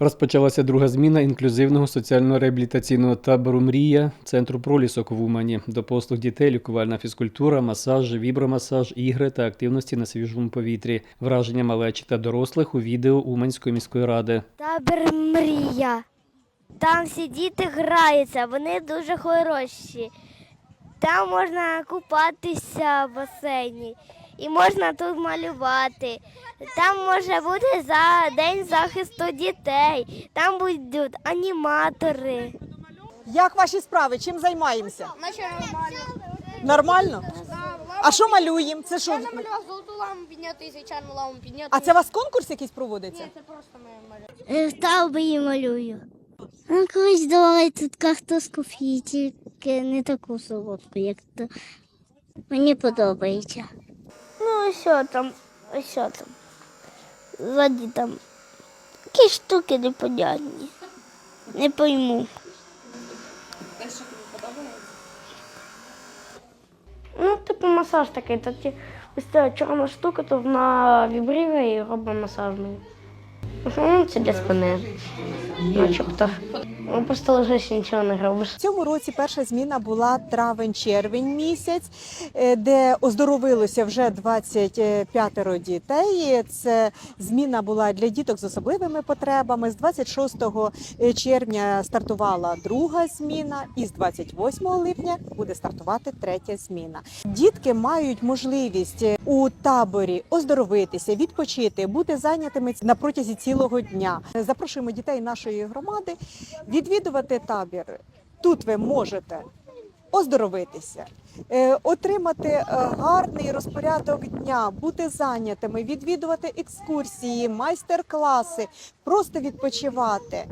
Розпочалася друга зміна інклюзивного соціально-реабілітаційного табору Мрія центру пролісок в Умані. До послуг дітей лікувальна фізкультура, масаж, вібромасаж, ігри та активності на свіжому повітрі. Враження малечі та дорослих у відео Уманської міської ради. Табір мрія. Там всі діти граються, вони дуже хороші. Там можна купатися в басейні і можна тут малювати. Там може бути за день захисту дітей. Там будуть аніматори. Як ваші справи? Чим займаємося? Наче нормально. Нормально? А що малюємо? Це що? Я намалював золоту ламу підняти і звичайну ламу підняти. А це у вас конкурс якийсь проводиться? Ні, це просто моя малювання. В таборі малюю. Ну, колись давали тут картошку фрі, тільки не таку солодку, як то. Мені подобається. Що там, що там? Ззаді там. Які штуки непонятні. Не пойму. Ну, типу масаж такий, то ті, ось ця чорна штука, то вона вібрірує і робить масаж основному це для спини. Начебто. Ну, просто лежиш нічого не робиш. В цьому році перша зміна була травень-червень місяць, е, де оздоровилося вже 25 дітей. Це зміна була для діток з особливими потребами. З 26 червня стартувала друга зміна, і з 28 липня буде стартувати третя зміна. Дітки мають можливість е, у таборі оздоровитися, відпочити, бути зайнятими на протязі цілого дня. Запрошуємо дітей нашої громади відвідувати табір. Тут ви можете оздоровитися, е, отримати е, гарний розпорядок дня, бути зайнятими, відвідувати екскурсії, майстер-класи, просто відпочивати.